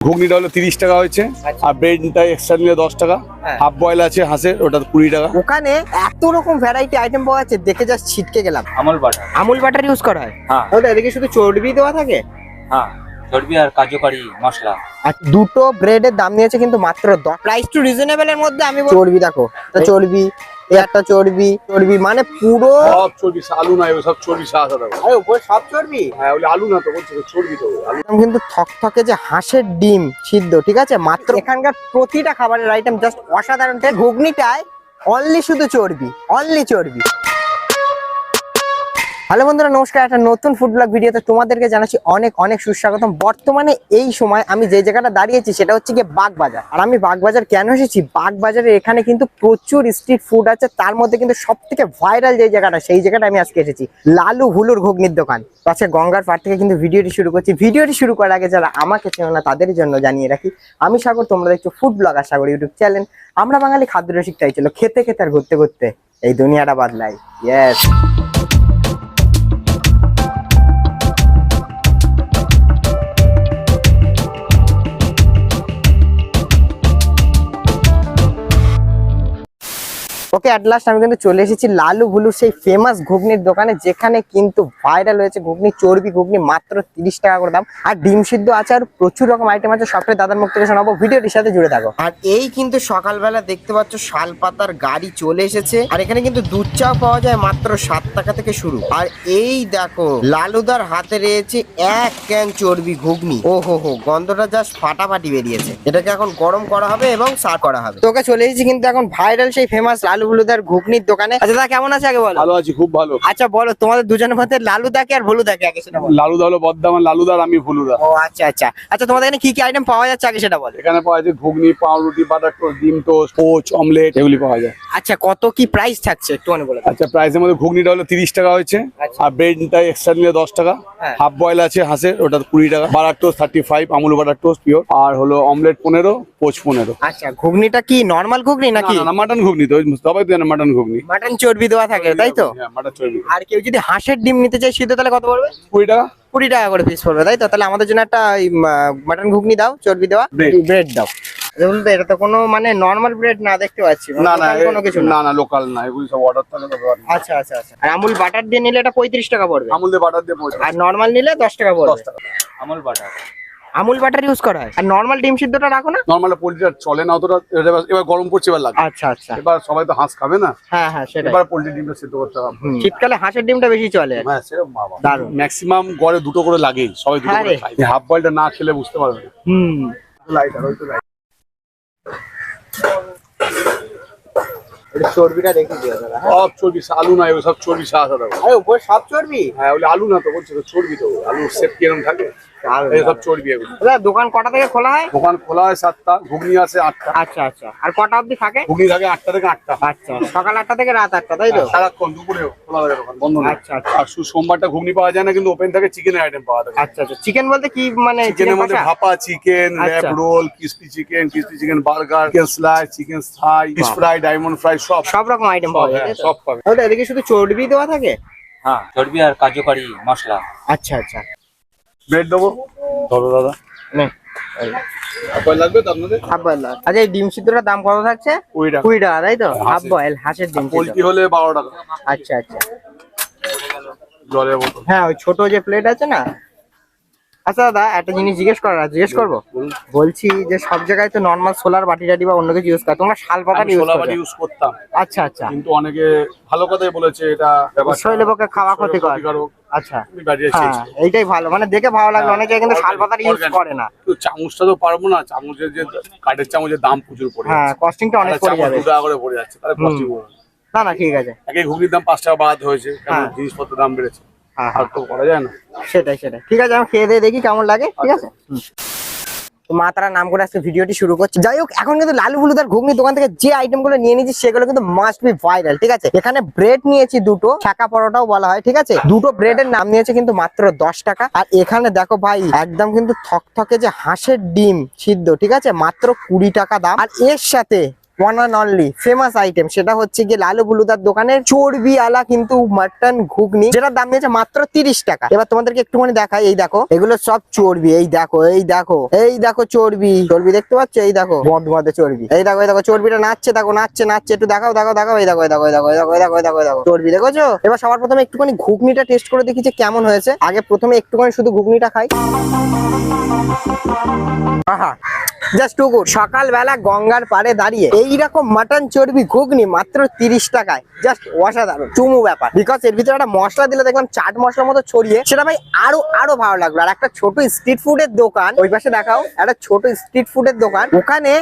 ঘুগনিটা হলো তিরিশ টাকা হয়েছে আর ব্রেডটা এক্সট্রা নিলে দশ টাকা। হ্যাঁ। হাফ বয়েল আছে হাঁসের ওটা কুড়ি টাকা। ওখানে এত রকম ভ্যারাইটি আইটেম পাওয়া যাচ্ছে দেখে জাস্ট ছিটকে গেলাম। আমল বাটার। আমুল বাটার ইউজ করা হয়? হ্যাঁ। ওটা এদিকে শুধু চর্বি দেওয়া থাকে? হ্যাঁ চর্বি আর কাজু কারি মশলা। আর দুটো ব্রেডের দাম নিয়েছে কিন্তু মাত্র প্রাইস টু রিজনেবল এর মধ্যে আমি বল- চর্বি দেখো। চর্বি একটা চর্বি চর্বি মানে পুরো সব চর্বি আলু না সব চর্বি সাদা টাকা আরে উপরে সব চর্বি? হ্যাঁ আলু না তো বলছি চর্বি তো আলু। কিন্তু থকথকে যে হাঁসের ডিম সিদ্ধ ঠিক আছে? মাত্র এখানকার প্রতিটা খাবারের আইটেম জাস্ট অসাধারণ। ঘুগনিটায় অনলি শুধু চর্বি অনলি চর্বি। হ্যালো বন্ধুরা, নমস্কার। একটা নতুন ফুড ব্লগ ভিডিওতে তোমাদেরকে জানাচ্ছি অনেক অনেক সুস্বাগতম। বর্তমানে এই সময় আমি যে জায়গাটা দাঁড়িয়েছি, সেটা হচ্ছে গিয়ে বাগবাজার। আর আমি বাগবাজার কেন এসেছি? বাগবাজারে এখানে কিন্তু প্রচুর স্ট্রিট ফুড আছে। তার মধ্যে কিন্তু সব থেকে ভাইরাল যে জায়গাটা, সেই জায়গাটা আমি আজকে এসেছি। লালু হুলুর ঘুগনির দোকান। আজকে গঙ্গার পাড় থেকে কিন্তু ভিডিওটি শুরু করছি। ভিডিওটি শুরু করার আগে যারা আমাকে চেনো না, তাদের জন্য জানিয়ে রাখি, আমি সাগর, তোমরা দেখছ ফুড ব্লগ আর সাগর ইউটিউব চ্যানেল আমরা বাঙালি খাদ্য রসিক, তাই ছিল খেতে খেতে আর ঘুরতে ঘুরতে এই দুনিয়াটা বাদলাই। ইয়েস ওকে অ্যাট লাস্ট আমি কিন্তু চলে এসেছি লালু ভুলুর সেই ফেমাস ঘুগনির দোকানে যেখানে কিন্তু ভাইরাল হয়েছে ঘুগনি চর্বি ঘুগনি মাত্র তিরিশ টাকা করে দাম। আর ডিম সিদ্ধ আছে আর প্রচুর রকম আইটেম আছে সবটাই দাদার মুখ থেকে শোনাবো। ভিডিওটির সাথে জুড়ে থাকো। আর এই কিন্তু সকালবেলা দেখতে পাচ্ছ শাল পাতার গাড়ি চলে এসেছে। আর এখানে কিন্তু দুধ চাও পাওয়া যায় মাত্র সাত টাকা থেকে শুরু। আর এই দেখো লালুদার হাতে রয়েছে এক ক্যান চর্বি ঘুগনি। ও হো হো গন্ধটা জাস্ট ফাটাফাটি বেরিয়েছে। এটাকে এখন গরম করা হবে এবং সার্ভ করা হবে। তোকে চলে এসেছি কিন্তু এখন ভাইরাল সেই ফেমাস লালু ভুলুদার ঘুগনির দোকানে। আচ্ছা দাদা কেমন আছে আগে বলো? ভালো আছি খুব ভালো। আচ্ছা বলো তোমাদের দুজনের মধ্যে লালু দাকে আর ভুলু দাকে আগে সেটা বলো। লালুদা হলো বদ্দামান লালুদার আমি ভুলুদা ও আচ্ছা আচ্ছা। আচ্ছা তোমাদের এখানে কি কি আইটেম পাওয়া যাচ্ছে আগে সেটা বলো। এখানে পাওয়া যায় ঘুগনি পাউরুটি বাটার টোস্ট ডিম টোস্ট পোচ অমলেট এগুলি পাওয়া যায়। আচ্ছা কত কি প্রাইস থাকছে একটু মনে বলে। আচ্ছা প্রাইসের মধ্যে ঘুগনিটা হলো তিরিশ টাকা হয়েছে আচ্ছা। আর ব্রেডটা এক্সট্রা নিলে দশ টাকা। হ্যাঁ। হাফ বয়েল আছে হাঁসের ওটা কুড়ি টাকা। Butter toast thirty five Amul butter toast pure আর হলো অমলেট পনেরো পোচ পনেরো। আচ্ছা ঘুগনিটা কি নর্মাল ঘুগনি নাকি? না না মাটন ঘুগনি তো ওই মাটন ঘুগনি? মাটন চর্বি দেওয়া থাকে তাই তো? হ্যাঁ মাটন চর্বি। আর কেউ যদি হাঁসের ডিম নিতে চায় সিদ্ধ তাহলে কত পড়বে? কুড়ি টাকা? কুড়ি টাকা করে পিস পড়বে তাই তো? তাহলে আমাদের জন্য একটা মাটন ঘুগনি দাও চর্বি দেওয়া ব্রেড দাও। দেখুন তো এটা তো কোনো মানে নর্মাল ব্রেড না দেখতে পাচ্ছি। মানে না না কোনো কিছু না। না লোকাল না এগুলি সব অর্ডার থাকে তো ব্যাপার না। আচ্ছা আচ্ছা আচ্ছা। আর আমুল বাটার দিয়ে নিলে এটা পঁয়ত্রিশ টাকা পড়বে। আমুল দিয়ে বাটার দিয়ে আর নর্মাল নিলে দশ টাকা পড়বে। দশ টাকা। আমল বাটার আমুল বাটার ইউজ করা হয়? আর নর্মাল ডিম সিদ্ধটা রাখো না? নর্মাল পোলট্রিটা চলে না অতটা এবার- গরম করছে এবার লাগে আচ্ছা আচ্ছা। এবার সবাই তো হাঁস খাবে না? হ্যাঁ হ্যাঁ সেটা এবার পোলট্রি ডিমটা সিদ্ধ করতে হবে। শীতকালে হাঁসের ডিমটা বেশি চলে। হ্যাঁ সেরকম বাবা। দারুণ। ম্যাক্সিমাম গড়ে দুটো করে লাগেই সবাই দুটো হ্যাঁ করে খায়। হাফ বয়েলটা না খেলে বুঝতে পারবে না। হুম। লাইট আর ওই তো লাইট চর্বিটা দেখি দিও দাদা হ্যাঁ? সব চর্বি আলু না এগুলো সব চর্বি সাদা টাকা আরে উপরে সব চর্বি? হ্যাঁ আলু না তো বলছি চর্বি তো আলুর সেপ কিরম থাকে? এই চর্বি এগুলো। দোকান কটা থেকে খোলা হয়? দোকান খোলা হয় সাতটা ঘুগনি আছে আটটা। আচ্ছা আচ্ছা। আর কটা অবধি থাকে? ঘুগনি থাকে আটটা থেকে আটটা। আচ্ছা সকাল আটটা থেকে রাত আটটা তাই তো? সারাক্ষণ দুপুরে খোলা থাকে দোকান বন্ধ আচ্ছা, আচ্ছা। আর সোমবারটা ঘুগনি পাওয়া যায় না কিন্তু ওপেন থাকে চিকেনের আইটেম পাওয়া যায় আচ্ছা আচ্ছা। চিকেন বলতে কি মানে চিকেনের মধ্যে ভাপা চিকেন র্যাপ আচ্ছা। Roll crispy chicken crispy chicken burger chicken slice chicken thigh fish fry diamond fry সব। সব রকম আইটেম পাওয়া যায় হ্যাঁ? সব পাবে। ওটা এদিকে শুধু চর্বি দেওয়া থাকে? হ্যাঁ। চর্বি আর কাজু কারি মশলা। আচ্ছা আচ্ছা। ব্রেড দেবো? ধরো দাদা। আচ্ছা এই ডিম সিদ্ধটার দাম কত থাকছে? কুড়ি টাকা। তাই তো? হাফ হাঁসের। বয়েল হাঁসের ডিম পোলট্রি হলে বারো টাকা। আচ্ছা আচ্ছা। জলের বোতল। হ্যাঁ ওই ছোট যে প্লেট আছে না? আচ্ছা দাদা একটা জিনিস জিজ্ঞেস করার জিজ্ঞেস করব? বলছি যে সব জায়গায় তো নর্মাল সোলার বাটি টাটি বা অন্য কিছু ইউজ করে তোমরা শাল পাতা ইউজ করো। ইউজ করতাম। আচ্ছা আচ্ছা। কিন্তু অনেকে ভালো কথাই বলেছে এটা শরীরের খাওয়া ক্ষতিকর। আচ্ছা। হ্যাঁ এইটাই ভালো। মানে দেখে ভালো লাগল। হ্যাঁ, অনেকে কিন্তু শাল organic, পাতার ইউজ করে না। তো চামচটা তো পারব না চামচের যে কাঠের চামচের দাম প্রচুর পড়ে হ্যাঁ কস্টিংটা অনেক পড়ে যাবে। দু টাকা করে পড়ে যাচ্ছে তাহলে কস্টিং না। না ঠিক আছে। ঘুগনির দাম পাঁচ টাকা বাদ হয়েছে কারণ হ্যাঁ। জিনিসপত্রের দাম বেড়েছে। আর তো করা যায় না। সেটাই সেটাই। ঠিক আছে আমি খেয়ে দিয়ে দেখি কেমন লাগে ঠিক আছে? হুম। তো মা তারা নাম করে আজকে ভিডিওটি শুরু করছে। যাই হোক, এখন কিন্তু লালু বুলুদার ঘুগনি দোকান থেকে যে আইটেমগুলো নিয়ে নিয়েছি সেগুলো কিন্তু মাস্ট বি ভাইরাল ঠিক আছে? এখানে ব্রেড নিয়েছি দুটো ছাকা পরোটাও বলা হয়, ঠিক আছে? দুটো ব্রেডের নাম নিয়েছে কিন্তু মাত্র দশ টাকা। আর এখানে দেখো ভাই, একদম কিন্তু থকথকে যে হাঁসের ডিম সিদ্ধ, ঠিক আছে? মাত্র কুড়ি টাকা দাম। আর এর সাথে one and only famous item সেটা হচ্ছে গিয়ে লালু বুলুদার দোকানের চর্বি আলা কিন্তু মাটন ঘুগনি যেটার দাম নিয়েছে মাত্র তিরিশ টাকা এবার তোমাদেরকে একটুখানি দেখাই এই দেখো এগুলো সব চর্বি এই দেখো এই দেখো এই দেখো চর্বি চর্বি দেখতে পাচ্ছ এই দেখো বন্ধ মধ্যে চর্বি এই দেখো দেখো চর্বিটা নাচছে দেখো নাচছে নাচছে একটু দেখাও দেখাও দেখাও এই দেখো এই দেখো এই দেখো এই দেখো দেখো দেখো দেখো চর্বি দেখেছ এবার সবার প্রথমে একটুখানি ঘুগনিটা টেস্ট করে দেখি যে কেমন হয়েছে আগে প্রথমে একটুখানি শুধু ঘুগনিটা খাই আহা জাস্ট টু সকালবেলা গঙ্গার পাড়ে দাঁড়িয়ে এইরকম মাটন চর্বি ঘুগনি মাত্র তিরিশ টাকায়। জাস্ট অসাধারণ, চুমু ব্যাপার। বিকজ এর ভিতরে একটা মশলা দিলে দেখলাম চাট মশলার মতো ছড়িয়ে, সেটা ভাই আরও আরও ভালো লাগল। আর একটা ছোট স্ট্রিট ফুডের দোকান, ওই পাশে দেখাও, একটা ছোট স্ট্রিট ফুডের দোকান, ওখানে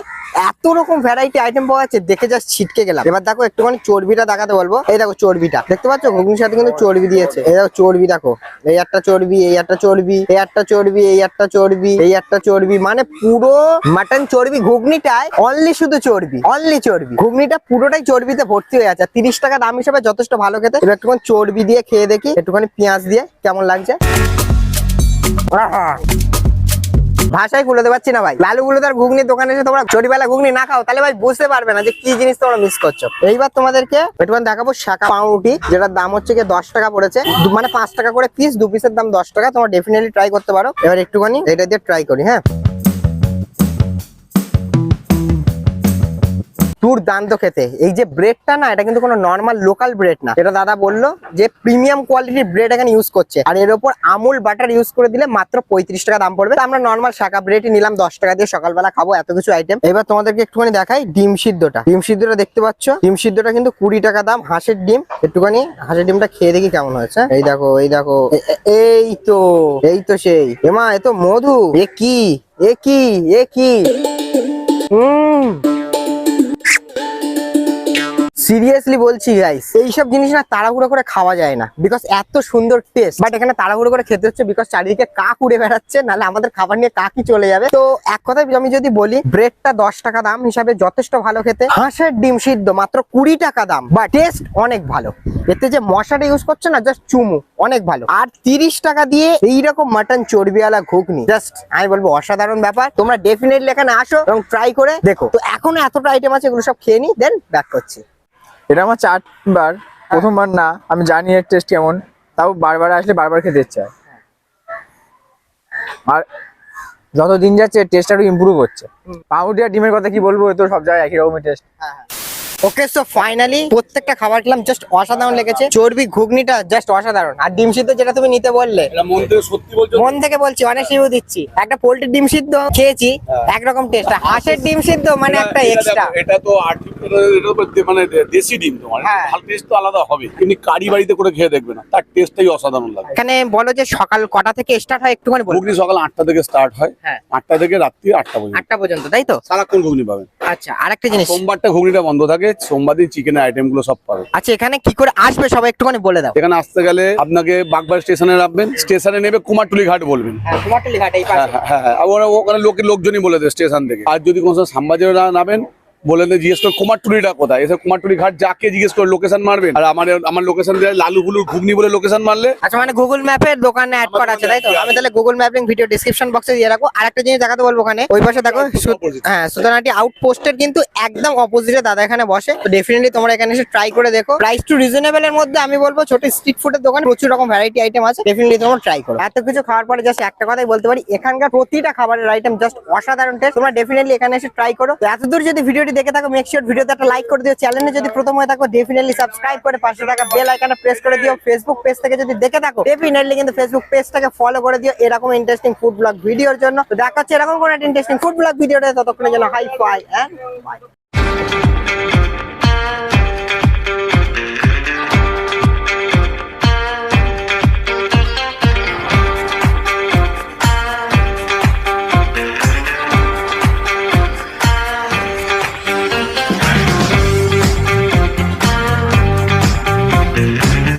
এত রকম ভ্যারাইটি আইটেম পাওয়া যাচ্ছে, দেখে জাস্ট ছিটকে গেলাম। এবার দেখো একটুখানি চর্বিটা দেখাতে বলব। এই দেখো চর্বিটা, দেখতে পাচ্ছ? ঘুগনির সাথে কিন্তু চর্বি দিয়েছে। এই দেখো চর্বি দেখো। এই একটা চর্বি, এই একটা চর্বি, এই একটা চর্বি, এই একটা চর্বি, এই একটা চর্বি মানে পুরো মাটন চর্বি ঘুগনিটায় অনলি শুধু চর্বি অনলি চর্বি। ঘুগনিটা পুরোটাই চর্বিতে ভর্তি হয়ে আছে। তিরিশ টাকা দাম হিসেবে যথেষ্ট ভালো খেতে। এবার একটুখানি চর্বি দিয়ে খেয়ে দেখি একটুখানি পেঁয়াজ দিয়ে কেমন লাগছে। ভাষায় কুলোতে পারছি না ভাই। লালু গুলোদার ঘুগনির দোকানে এসে তোমরা চড়িবেলা ঘুগনি না খাও তাহলে ভাই বুঝতে পারবে না যে কি জিনিস তোমরা মিস করছ। এইবার তোমাদেরকে একটুখানি দেখাবো শাখা পাউরুটি যেটার দাম হচ্ছে কি দশ টাকা পড়েছে। মানে পাঁচ টাকা করে পিস দু পিসের দাম দশ টাকা। তোমরা ডেফিনেটলি ট্রাই করতে পারো। এবার একটুখানি এটা দিয়ে ট্রাই করি হ্যাঁ। দুর্দান্ত খেতে। এই যে ব্রেডটা না, এটা কিন্তু কোনো নর্মাল লোকাল ব্রেড না। এটা দাদা বলল যে প্রিমিয়াম কোয়ালিটির ব্রেড এখানে ইউজ করছে। আর এর উপর আমুল বাটার ইউজ করে দিলে মাত্র পঁয়ত্রিশ টাকা দাম পড়বে। আমরা নর্মাল শাখা ব্রেডই নিলাম, দশ টাকা দিয়ে সকালবেলা খাব এত কিছু আইটেম এবার তোমাদেরকে একটুখানি দেখাই ডিম সিদ্ধটা। ডিম সিদ্ধটা দেখতে পাচ্ছ? ডিম সিদ্ধটা কিন্তু কুড়ি টাকা দাম, হাঁসের ডিম। একটুখানি হাঁসের ডিমটা খেয়ে দেখি কেমন হয়েছে। এই দেখো এই দেখো এই তো এই তো সেই। এমা এ তো মধু। এ কি? এ কি? এ কি? হুম। সিরিয়াসলি বলছি গাইস এইসব জিনিস না তাড়াহুড়ো করে খাওয়া যায় না বিকজ এত সুন্দর টেস্ট বাট এখানে তাড়াহুড়ো করে খেতে হচ্ছে বিকজ চারিদিকে কাক উড়ে বেড়াচ্ছে, নাহলে আমাদের খাবার নিয়ে কাকই চলে যাবে। তো এক কথায় আমি যদি বলি ব্রেডটা দশ টাকা দাম হিসাবে যথেষ্ট ভালো খেতে। হাঁসের ডিম সিদ্ধ মাত্র কুড়ি টাকা দাম বা টেস্ট অনেক ভালো। এতে যে মশাটা ইউজ করছে না জাস্ট চুমু, অনেক ভালো। আর তিরিশ টাকা দিয়ে এইরকম মাটন চর্বিওয়ালা ঘুগনি জাস্ট আমি বলব অসাধারণ ব্যাপার। তোমরা ডেফিনেটলি এখানে আসো এবং ট্রাই করে দেখো। তো এখনও এতটা আইটেম আছে, এগুলো সব খেয়ে নি দেন ব্যাক করছি। এটা আমার চারবার প্রথমবার না আমি জানি এর টেস্ট কেমন তাও বারবার আসলে বারবার খেতে ইচ্ছে হয়। আর যত দিন যাচ্ছে টেস্ট আরও ইম্প্রুভ হচ্ছে। পাউডিয়া আর ডিমের কথা কি বলব তো সব জায়গায় একই রকমের টেস্ট ওকে সো ফাইনালি প্রত্যেকটা খাবার খেলাম জাস্ট অসাধারণ লেগেছে। চর্বি ঘুগনিটা জাস্ট অসাধারণ। আর ডিম সিদ্ধ যেটা তুমি নিতে বললে মন থেকে মন থেকে বলছি অনেক রিভিউ দিচ্ছি। একটা পোল্ট্রির ডিম সিদ্ধ খেয়েছি একরকম টেস্ট হাঁসের ডিম সিদ্ধ মানে একটা এক্সট্রা এটা তো দে- মানে দেশি ডিম তোমার হ্যাঁ। টেস্ট তো আলাদা হবে। কারি বাড়িতে করে খেয়ে দেখবে না। তার টেস্টটাই অসাধারণ লাগে। এখানে বলো যে সকাল কটা থেকে স্টার্ট হয় একটুখানি ঘুগনি সকাল আটটা থেকে স্টার্ট হয়। হ্যাঁ। আটটা থেকে রাত্রি আটটা পর্যন্ত। আটটা পর্যন্ত তাই তো? সারাক্ষণ ঘুগনি পাবেন। আচ্ছা আরেকটা জিনিস। সোমবারটা ঘুগনিটা বন্ধ থাকে সোমবার দিন চিকেনের আইটেমগুলো সব পাবে। আচ্ছা এখানে কি করে আসবে সবাই একটুখানি বলে দাও। এখানে আসতে গেলে আপনাকে বাগবার স্টেশনে নামবেন স্টেশনে নেবে কুমারটুলি ঘাট বলবেন। হ্যাঁ কুমারটুলি ঘাট এই হ্যাঁ পাশে। হ্যাঁ, হ্যাঁ হ্যাঁ ওরা- ওখানে লোকের লোকজনই বলে দেয় স্টেশন থেকে। আর যদি কোনো সময় শ্যামবাজারে নামেন বলে জিজ্ঞেস করে কুমারটুলিটা কোথায়? এসে কুমারটুলি ঘাট যাকে জিজ্ঞেস করে লোকেশন মারবেন। আর আমার আমার লোকেশন দেয় লালু হুলুর ঘুগনি বলে লোকেশন মারলে। আচ্ছা মানে গুগল ম্যাপের দোকানে অ্যাড করা আছে তাই তো? আমি তাহলে Google map link video description বক্সে দিয়ে রাখব। আর একটা জিনিস দেখাতে বলব ওখানে। ওই পাশে দেখো সু- হ্যাঁ সুতরাংটি আউটপোস্টের কিন্তু একদম অপোজিটে দাদা এখানে বসে। তো ডেফিনেটলি তোমরা এখানে এসে ট্রাই করে দেখো। প্রাইস টু রিজনেবল এর মধ্যে আমি বলব ছোট স্ট্রিট ফুডের দোকান প্রচুর রকম ভ্যারাইটি আইটেম আছে। ডেফিনেটলি তোমরা ট্রাই করো। এত কিছু খাওয়ার পরে জাস্ট একটা কথাই বলতে পারি এখানকার প্রতিটা খাবারের আইটেম জাস্ট অসাধারণ টেস্ট তোমরা ডেফিনেটলি এখানে এসে ট্রাই করো। তো এতদূর যদি ভিডিওটি দেখে থাকো মেক শিওর ভিডিওতে একটা লাইক করে দিও। চ্যানেলে যদি প্রথম হয়ে থাকো ডেফিনেটলি সাবস্ক্রাইব করে পাশে থাকা বেল আইকনটা প্রেস করে দিও। ফেসবুক পেজ থেকে যদি দেখে থাকো ডেফিনেটলি কিন্তু ফেসবুক পেজটাকে ফলো করে দিও এরকম ইন্টারেস্টিং ফুড ব্লগ ভিডিওর জন্য। তো দেখা হচ্ছে এরকম কোনো ইন্টারেস্টিং ফুড ব্লগ ভিডিওটা ততক্ষণের জন্য হাই ফাই বাই